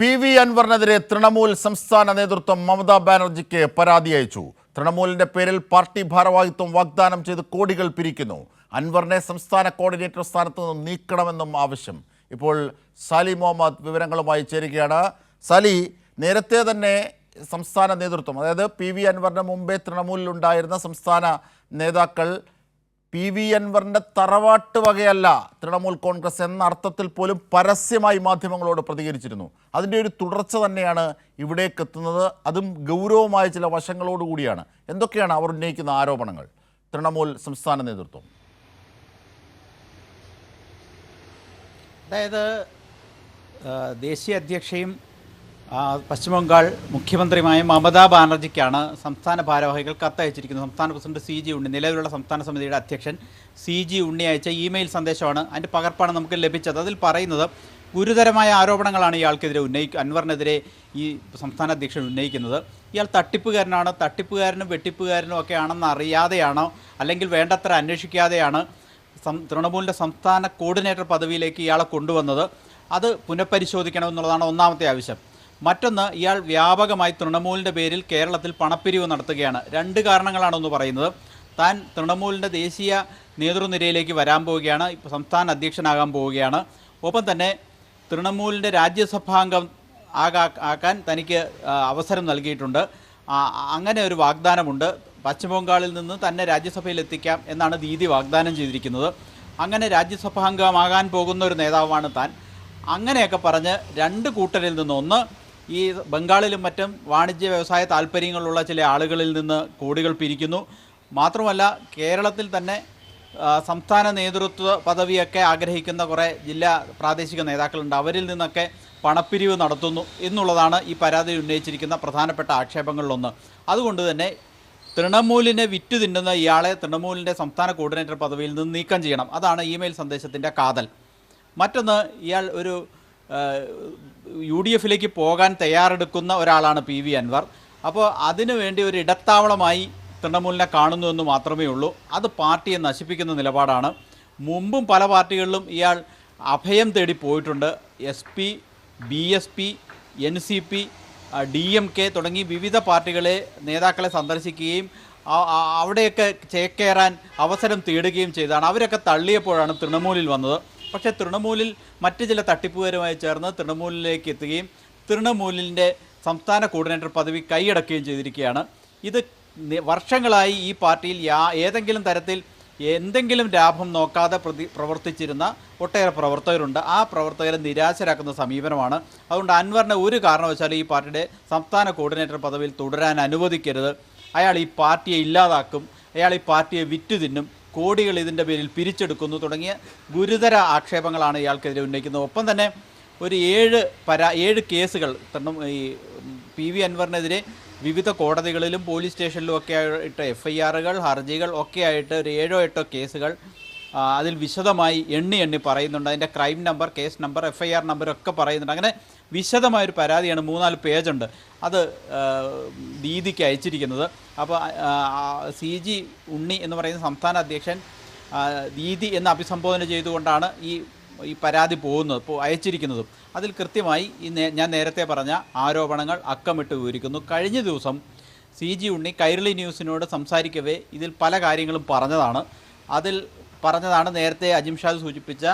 P V അൻവറിനെതിരെ Trinamool സംസ്ഥാന നേതൃത്വം മമതാ ബാനർജിക്ക് പരാതി അയച്ചു. തൃണമൂലിന്റെ പേരിൽ പാർട്ടി ഭാരവാഹിത്വം വാഗ്ദാനം ചെയ്ത് കോടികൾ പിരിക്കുന്നു. അൻവറിനെ സംസ്ഥാന കോർഡിനേറ്റർ സ്ഥാനത്ത് നിന്നും നീക്കണമെന്നും ആവശ്യം. ഇപ്പോൾ സാലി മുഹമ്മദ് വിവരങ്ങളുമായി ചേരുകയാണ്. സാലി നേരത്തെ തന്നെ സംസ്ഥാന നേതൃത്വം അതായത് പി വി അൻവറിന് മുമ്പേ തൃണമൂലിലുണ്ടായിരുന്ന സംസ്ഥാന നേതാക്കൾ പി വി അൻവറിന്റെ തറവാട്ട് വകയല്ല തൃണമൂൽ കോൺഗ്രസ് എന്ന അർത്ഥത്തിൽ പോലും പരസ്യമായി മാധ്യമങ്ങളോട് പ്രതികരിച്ചിരുന്നു. അതിന്റെ ഒരു തുടർച്ച തന്നെയാണ് ഇവിടേക്ക് എത്തുന്നത്. അതും ഗൗരവമായ ചില വശങ്ങളോടുകൂടിയാണ് എന്തൊക്കെയാണ് അവർ ഉന്നയിക്കുന്ന ആരോപണങ്ങൾ? തൃണമൂൽ സംസ്ഥാന നേതൃത്വം. അതായത് ദേശീയ അധ്യക്ഷയും ആ, പശ്ചിമബംഗാൾ മുഖ്യമന്ത്രിയുമായ മമതാ ബാനർജിക്കാണ് സംസ്ഥാന ഭാരവാഹികൾ കത്തയച്ചിരിക്കുന്നത്. സംസ്ഥാന പ്രസിഡന്റ് സി ജി ഉണ്ണി നിലവിലുള്ള സംസ്ഥാന സമിതിയുടെ അധ്യക്ഷൻ സി ജി ഉണ്ണി അയച്ച ഇമെയിൽ സന്ദേശമാണ് അതിന്റെ പകർപ്പാണ് നമുക്ക് ലഭിച്ചത്. അതിൽ പറയുന്നത് ഗുരുതരമായ ആരോപണങ്ങളാണ് ഇയാൾക്കെതിരെ ഉന്നയി അൻവറിനെതിരെ ഈ സംസ്ഥാന അധ്യക്ഷൻ ഉന്നയിക്കുന്നത്. ഇയാൾ തട്ടിപ്പുകാരനാണ് തട്ടിപ്പുകാരനും വെട്ടിപ്പുകാരനും ഒക്കെ ആണെന്ന് അറിയാതെയാണോ അല്ലെങ്കിൽ വേണ്ടത്ര അന്വേഷിക്കാതെയാണ് തൃണമൂലിന്റെ സംസ്ഥാന കോർഡിനേറ്റർ പദവിയിലേക്ക് ഇയാളെ കൊണ്ടുവന്നത്. അത് പുനഃപരിശോധിക്കണമെന്നുള്ളതാണ് ഒന്നാമത്തെ ആവശ്യം. മറ്റൊന്ന് ഇയാൾ വ്യാപകമായി തൃണമൂലിന്റെ പേരിൽ കേരളത്തിൽ പണപ്പിരിവ് നടത്തുകയാണ്. രണ്ട് കാരണങ്ങളാണെന്ന് പറയുന്നത്. താൻ തൃണമൂലിന്റെ ദേശീയ നേതൃനിരയിലേക്ക് വരാൻ പോവുകയാണ് സംസ്ഥാന അധ്യക്ഷനാകാൻ പോവുകയാണ്. ഒപ്പം തന്നെ തൃണമൂലിന്റെ രാജ്യസഭാംഗം ആകാ ആക്കാൻ തനിക്ക് അവസരം നൽകിയിട്ടുണ്ട്. അങ്ങനെ ഒരു വാഗ്ദാനമുണ്ട്. പശ്ചിമബംഗാളിൽ നിന്ന് തന്നെ രാജ്യസഭയിൽ എത്തിക്കാം എന്നാണ് ദീദി വാഗ്ദാനം ചെയ്തിരിക്കുന്നത്. അങ്ങനെ രാജ്യസഭാംഗമാകാൻ പോകുന്ന ഒരു നേതാവാണ് താൻ. അങ്ങനെയൊക്കെ പറഞ്ഞ് രണ്ട് കൂട്ടരിൽ നിന്ന് ഒന്ന് ഈ ബംഗാളിലും മറ്റും വാണിജ്യ വ്യവസായ താല്പര്യങ്ങളുള്ള ചില ആളുകളിൽ നിന്ന് കോടികൾ പിരിക്കുന്നു. മാത്രമല്ല കേരളത്തിൽ തന്നെ സംസ്ഥാന നേതൃത്വ പദവിയൊക്കെ ആഗ്രഹിക്കുന്ന കുറേ ജില്ലാ പ്രാദേശിക നേതാക്കളുണ്ട്. അവരിൽ നിന്നൊക്കെ പണപ്പിരിവ് നടത്തുന്നു എന്നുള്ളതാണ് ഈ പരാതി ഉന്നയിച്ചിരിക്കുന്ന പ്രധാനപ്പെട്ട ആക്ഷേപങ്ങളിലൊന്ന്. അതുകൊണ്ട് തന്നെ തൃണമൂലിനെ വിറ്റു തിന്നുന്ന ഇയാളെ തൃണമൂലിന്റെ സംസ്ഥാന കോർഡിനേറ്റർ പദവിയിൽ നിന്ന് നീക്കം ചെയ്യണം. അതാണ് ഇമെയിൽ സന്ദേശത്തിന്റെ കാതൽ. മറ്റൊന്ന് ഇയാൾ ഒരു യു ഡി എഫിലേക്ക് പോകാൻ തയ്യാറെടുക്കുന്ന ഒരാളാണ് പി വി അൻവർ. അപ്പോൾ അതിനുവേണ്ടി ഒരു ഇടത്താവളമായി തൃണമൂലിനെ കാണുന്നു എന്ന് മാത്രമേ ഉള്ളൂ. അത് പാർട്ടിയെ നശിപ്പിക്കുന്ന നിലപാടാണ്. മുമ്പും പല പാർട്ടികളിലും ഇയാൾ അഭയം തേടി പോയിട്ടുണ്ട്. S P B S P N C P D M K തുടങ്ങി വിവിധ പാർട്ടികളെ നേതാക്കളെ സന്ദർശിക്കുകയും അവിടെയൊക്കെ ചേക്കേറാൻ അവസരം തേടുകയും ചെയ്താണ് അവരൊക്കെ തള്ളിയപ്പോഴാണ് തൃണമൂലിൽ വന്നത്. പക്ഷേ തൃണമൂലിൽ മറ്റ് ചില തട്ടിപ്പുകാരുമായി ചേർന്ന് തൃണമൂലിലേക്ക് എത്തുകയും തൃണമൂലിന്റെ സംസ്ഥാന കോർഡിനേറ്റർ പദവി കൈയടക്കുകയും ചെയ്തിരിക്കുകയാണ്. ഇത് വർഷങ്ങളായി ഈ പാർട്ടിയിൽ യാ ഏതെങ്കിലും തരത്തിൽ എന്തെങ്കിലും ലാഭം നോക്കാതെ പ്രതി പ്രവർത്തിച്ചിരുന്ന ഒട്ടേറെ പ്രവർത്തകരുണ്ട്. ആ പ്രവർത്തകരെ നിരാശരാക്കുന്ന സമീപനമാണ്. അതുകൊണ്ട് അൻവറിനെ ഒരു കാരണവശാലും ഈ പാർട്ടിയുടെ സംസ്ഥാന കോർഡിനേറ്റർ പദവിയിൽ തുടരാൻ അനുവദിക്കരുത്. അയാൾ ഈ പാർട്ടിയെ ഇല്ലാതാക്കും. അയാൾ ഈ പാർട്ടിയെ വിറ്റു തിന്നും കോടികൾ ഇതിന്റെ പേരിൽ പിരിച്ചെടുക്കുന്നു. തുടങ്ങിയ ഗുരുതര ആക്ഷേപങ്ങളാണ് ഇയാൾക്കെതിരെ ഉന്നയിക്കുന്നത്. ഒപ്പം തന്നെ ഒരു ഏഴ് പരാ ഏഴ് കേസുകൾ തരണം ഈ പി വി അൻവറിനെതിരെ വിവിധ കോടതികളിലും പോലീസ് സ്റ്റേഷനിലും ഒക്കെ ആയിട്ട് എഫ് ഐ ആറുകൾ ഹർജികൾ ഒക്കെ ആയിട്ട് ഒരു ഏഴോ എട്ടോ കേസുകൾ അതിൽ വിശദമായി എണ്ണി എണ്ണി പറയുന്നുണ്ട്. അതിന്റെ crime number case number F I R number ഒക്കെ പറയുന്നുണ്ട്. അങ്ങനെ വിശദമായൊരു പരാതിയാണ് മൂന്നാൽ പേജുണ്ട്. അത് ദീദിക്ക് അയച്ചിരിക്കുന്നത്. അപ്പോൾ സി ജി ഉണ്ണി എന്ന് പറയുന്ന സംസ്ഥാന അധ്യക്ഷൻ ദീതി എന്ന് അഭിസംബോധന ചെയ്തുകൊണ്ടാണ് ഈ ഈ പരാതി പോകുന്നത് അയച്ചിരിക്കുന്നതും. അതിൽ കൃത്യമായി ഈ ഞാൻ നേരത്തെ പറഞ്ഞ ആരോപണങ്ങൾ അക്കമിട്ട് വിവരിക്കുന്നു. കഴിഞ്ഞ ദിവസം സി ജി ഉണ്ണി കൈരളി ന്യൂസിനോട് സംസാരിക്കവേ ഇതിൽ പല കാര്യങ്ങളും പറഞ്ഞതാണ്. അതിൽ പറഞ്ഞതാണ് നേരത്തെ അജിംഷാദ് സൂചിപ്പിച്ച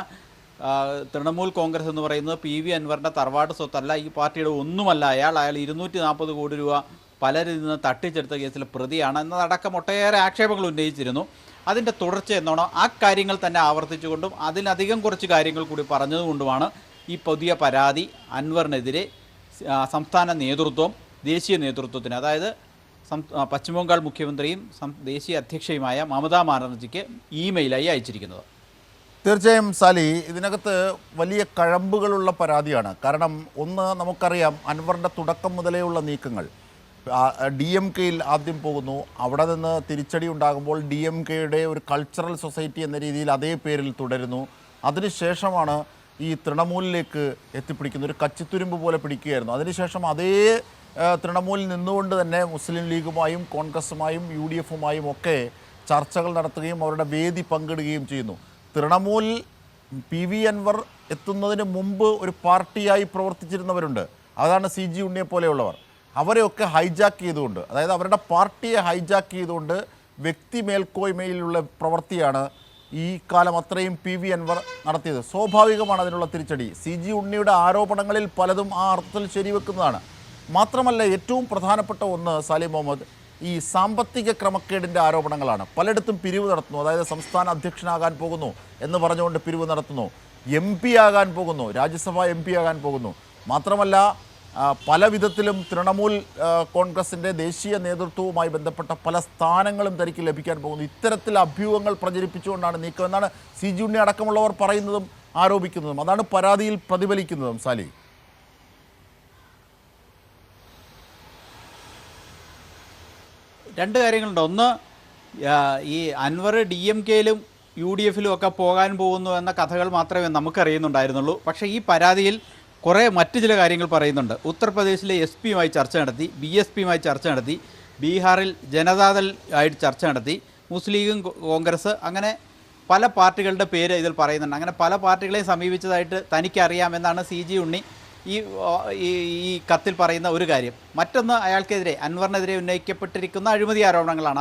തൃണമൂൽ കോൺഗ്രസ് എന്ന് പറയുന്നത് പി വി അൻവറിന്റെ തറവാട് സ്വത്തല്ല ഈ പാർട്ടിയുടെ ഒന്നുമല്ല. അയാൾ അയാൾ ഇരുന്നൂറ്റി നാൽപ്പത് കോടി രൂപ പലരിൽ നിന്ന് തട്ടിച്ചെടുത്ത കേസിലെ പ്രതിയാണ്. എന്നതടക്കം ഒട്ടേറെ ആക്ഷേപങ്ങൾ ഉന്നയിച്ചിരുന്നു. അതിന്റെ തുടർച്ച എന്നാണോ ആ കാര്യങ്ങൾ തന്നെ ആവർത്തിച്ചുകൊണ്ടും അതിലധികം കുറച്ച് കാര്യങ്ങൾ കൂടി പറഞ്ഞതുകൊണ്ടുമാണ് ഈ പുതിയ പരാതി അൻവറിനെതിരെ സംസ്ഥാന നേതൃത്വം ദേശീയ നേതൃത്വത്തിന് അതായത് സം- ബംഗാൾ മുഖ്യമന്ത്രിയും ദേശീയ അധ്യക്ഷയുമായ മമതാ ബാനർജിക്ക് ഇമെയിലായി അയച്ചിരിക്കുന്നത്. തീർച്ചയായും സാലി ഇതിനകത്ത് വലിയ കഴമ്പുകളുള്ള പരാതിയാണ്. കാരണം ഒന്ന് നമുക്കറിയാം അൻവറിന്റെ തുടക്കം മുതലേയുള്ള നീക്കങ്ങൾ. ഡി എം കെയിൽ ആദ്യം പോകുന്നു. അവിടെ നിന്ന് തിരിച്ചടി ഉണ്ടാകുമ്പോൾ ഡി എം കെയുടെ ഒരു കൾച്ചറൽ സൊസൈറ്റി എന്ന രീതിയിൽ അതേ പേരിൽ തുടരുന്നു. അതിനുശേഷമാണ് ഈ തൃണമൂലിലേക്ക് എത്തിപ്പിടിക്കുന്ന ഒരു കച്ചിത്തുരുമ്പ് പോലെ പിടിക്കുകയായിരുന്നു. അതിനുശേഷം അതേ തൃണമൂലിൽ നിന്നുകൊണ്ട് തന്നെ മുസ്ലിം ലീഗുമായും കോൺഗ്രസുമായും യു ഡി എഫുമായും ഒക്കെ ചർച്ചകൾ നടത്തുകയും അവരുടെ വേദി പങ്കിടുകയും ചെയ്യുന്നു. തൃണമൂൽ പി വി അൻവർ എത്തുന്നതിന് മുമ്പ് ഒരു പാർട്ടിയായി പ്രവർത്തിച്ചിരുന്നവരുണ്ട്. അതാണ് സി ജി ഉണ്ണിയെ പോലെയുള്ളവർ. അവരെയൊക്കെ ഹൈജാക്ക് ചെയ്തുകൊണ്ട് അതായത് അവരുടെ പാർട്ടിയെ ഹൈജാക്ക് ചെയ്തുകൊണ്ട് വ്യക്തി മേൽക്കോയ്മയിലുള്ള പ്രവൃത്തിയാണ് ഈ കാലം അത്രയും പി വി അൻവർ നടത്തിയത്. സ്വാഭാവികമാണ് അതിനുള്ള തിരിച്ചടി. സി ജി ഉണ്ണിയുടെ ആരോപണങ്ങളിൽ പലതും ആ അർത്ഥത്തിൽ ശരിവെക്കുന്നതാണ്. മാത്രമല്ല ഏറ്റവും പ്രധാനപ്പെട്ട ഒന്ന് സാലിം മുഹമ്മദ് ഈ സാമ്പത്തിക ക്രമക്കേടിന്റെ ആരോപണങ്ങളാണ്. പലയിടത്തും പിരിവ് നടത്തുന്നു. അതായത് സംസ്ഥാന അധ്യക്ഷനാകാൻ പോകുന്നു എന്ന് പറഞ്ഞുകൊണ്ട് പിരിവ് നടത്തുന്നു. എം പി ആകാൻ പോകുന്നു. രാജ്യസഭ എം പി ആകാൻ പോകുന്നു. മാത്രമല്ല പല വിധത്തിലും തൃണമൂൽ കോൺഗ്രസിന്റെ ദേശീയ നേതൃത്വവുമായി ബന്ധപ്പെട്ട പല സ്ഥാനങ്ങളും തനിക്ക് ലഭിക്കാൻ പോകുന്നു. ഇത്തരത്തിൽ അഭ്യൂഹങ്ങൾ പ്രചരിപ്പിച്ചുകൊണ്ടാണ് നീക്കം എന്നാണ് സി ജി ഉണ്ണി അടക്കമുള്ളവർ പറയുന്നതും ആരോപിക്കുന്നതും. അതാണ് പരാതിയിൽ പ്രതിഫലിക്കുന്നതും സാലി. രണ്ട് കാര്യങ്ങളുണ്ട്. ഒന്ന് ഈ അൻവർ ഡി എം കെയിലും യു ഡി എഫിലും ഒക്കെ പോകാൻ പോകുന്നു എന്ന കഥകൾ മാത്രമേ നമുക്കറിയുന്നുണ്ടായിരുന്നുള്ളൂ. പക്ഷേ ഈ പരാതിയിൽ കുറേ മറ്റു ചില കാര്യങ്ങൾ പറയുന്നുണ്ട്. ഉത്തർപ്രദേശിലെ എസ് പിയുമായി ചർച്ച നടത്തി ബി എസ് പിയുമായി ചർച്ച നടത്തി ബീഹാറിൽ ജനതാദൾ ആയിട്ട് ചർച്ച നടത്തി മുസ്ലിം ലീഗും കോൺഗ്രസ് അങ്ങനെ പല പാർട്ടികളുടെ പേര് ഇതിൽ പറയുന്നുണ്ട്. അങ്ങനെ പല പാർട്ടികളെയും സമീപിച്ചതായിട്ട് തനിക്കറിയാമെന്നാണ് സി ജി ഉണ്ണി ഈ ഈ കത്തിൽ പറയുന്ന ഒരു കാര്യം. മറ്റൊന്ന് അയാൾക്കെതിരെ അൻവറിനെതിരെ ഉന്നയിക്കപ്പെട്ടിരിക്കുന്ന അഴിമതി ആരോപണങ്ങളാണ്.